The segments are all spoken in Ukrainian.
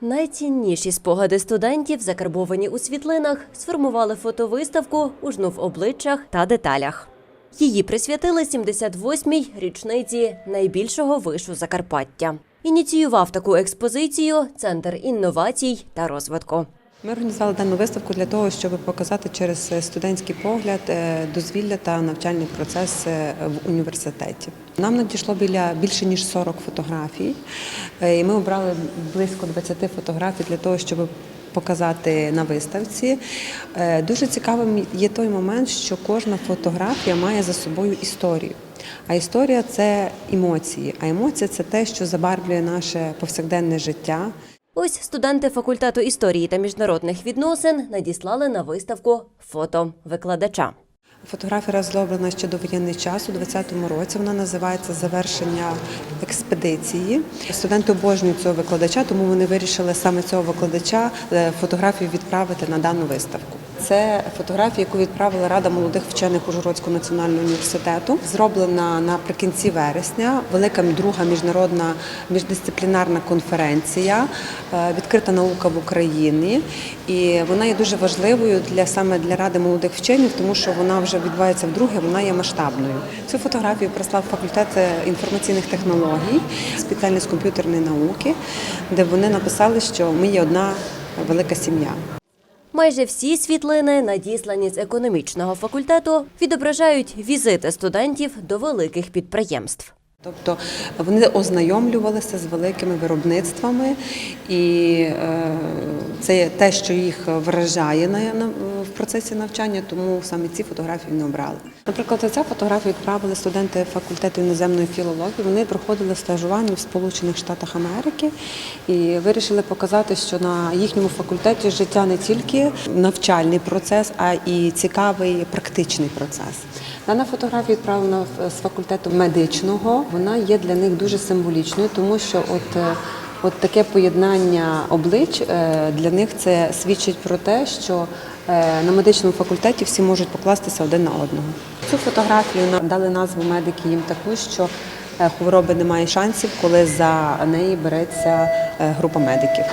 Найцінніші спогади студентів, закарбовані у світлинах, сформували фотовиставку у жнув обличчях та деталях. Її присвятили 78-й річниці найбільшого вишу Закарпаття. Ініціював таку експозицію Центр інновацій та розвитку. Ми організували дану виставку для того, щоб показати через студентський погляд е, дозвілля та навчальний процес е, в університеті. Нам надійшло біля більше ніж 40 фотографій, е, і ми обрали близько 20 фотографій для того, щоб показати на виставці. Е, Дуже цікавим є той момент, що кожна фотографія має за собою історію. А історія це емоції. А емоція це те, що забарвлює наше повсякденне життя. Ось студенти факультету історії та міжнародних відносин надіслали на виставку фото викладача. Фотографія розроблена ще до воєнний час у 20-му році. Вона називається Завершення експедиції. Студенти обожнюють цього викладача, тому вони вирішили саме цього викладача е, фотографію відправити на дану виставку. Це фотографія, яку відправила Рада молодих вчених Ужгородського національного університету. Зроблена наприкінці вересня. Велика друга міжнародна міждисциплінарна конференція е, Відкрита наука в Україні. І вона є дуже важливою для саме для Ради молодих вчених, тому що вона вже відбувається вдруге, вона є масштабною. Цю фотографію прислав факультет інформаційних технологій, спеціальність комп'ютерної науки, де вони написали, що ми є одна велика сім'я. Майже всі світлини, надіслані з економічного факультету, відображають візити студентів до великих підприємств. Тобто вони ознайомлювалися з великими виробництвами, і е, це те, що їх вражає на, процесі навчання, тому саме ці фотографії не обрали. Наприклад, ця фотографію відправили студенти факультету іноземної філології. Вони проходили стажування в Сполучених Штатах Америки і вирішили показати, що на їхньому факультеті життя не тільки навчальний процес, а і цікавий практичний процес. Дана фотографія відправлена з факультету медичного. Вона є для них дуже символічною, тому що от. От таке поєднання облич е, для них це свідчить про те, що е, на медичному факультеті всі можуть покластися один на одного. Цю фотографію дали назву медики їм таку, що е, хвороби немає шансів, коли за неї береться група медиків.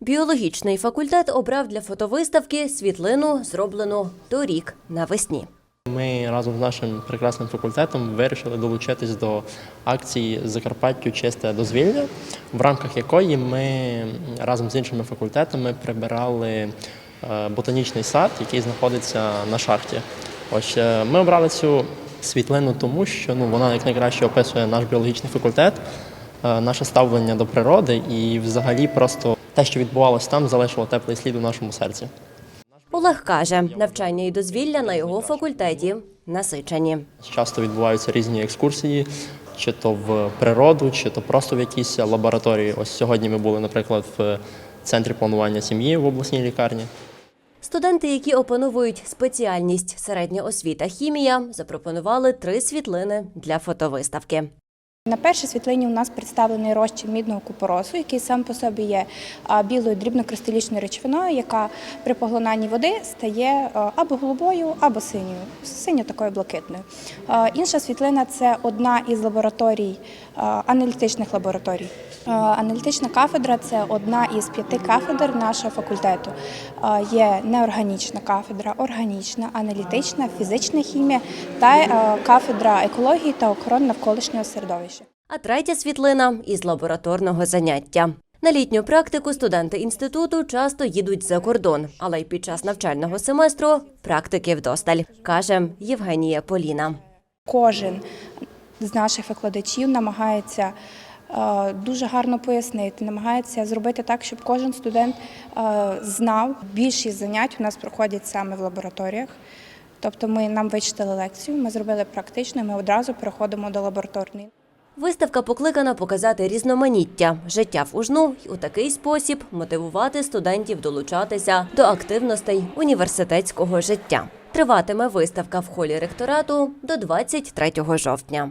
Біологічний факультет обрав для фотовиставки світлину, зроблену торік навесні. Ми разом з нашим прекрасним факультетом вирішили долучитись до акції Закарпаттю чисте дозвілля, в рамках якої ми разом з іншими факультетами прибирали е, ботанічний сад, який знаходиться на шахті. Ось е, ми обрали цю світлину, тому що ну вона як найкраще описує наш біологічний факультет, е, наше ставлення до природи і взагалі просто те, що відбувалося там, залишило теплий слід у нашому серці. Олег каже, навчання і дозвілля на його факультеті насичені. Часто відбуваються різні екскурсії, чи то в природу, чи то просто в якісь лабораторії. Ось сьогодні ми були, наприклад, в центрі планування сім'ї в обласній лікарні. Студенти, які опановують спеціальність середня освіта хімія, запропонували три світлини для фотовиставки. На першій світлині у нас представлений розчин мідного купоросу, який сам по собі є білою дрібнокристалічною речовиною, яка при поглинанні води стає або голубою, або синьою, синьо такою блакитною. Інша світлина це одна із лабораторій, аналітичних лабораторій. Аналітична кафедра це одна із п'яти кафедр нашого факультету. Є неорганічна кафедра, органічна, аналітична, фізична хімія та кафедра екології та охорони навколишнього середовища. А третя світлина із лабораторного заняття. На літню практику студенти інституту часто їдуть за кордон, але й під час навчального семестру практики вдосталь, каже Євгенія Поліна. Кожен з наших викладачів намагається е, дуже гарно пояснити, намагається зробити так, щоб кожен студент е, знав. Більшість занять у нас проходять саме в лабораторіях. Тобто ми нам вичитали лекцію, ми зробили практично, ми одразу переходимо до лабораторної. Виставка покликана показати різноманіття життя в УЖНУ і у такий спосіб мотивувати студентів долучатися до активностей університетського життя. Триватиме виставка в холі ректорату до 23 жовтня.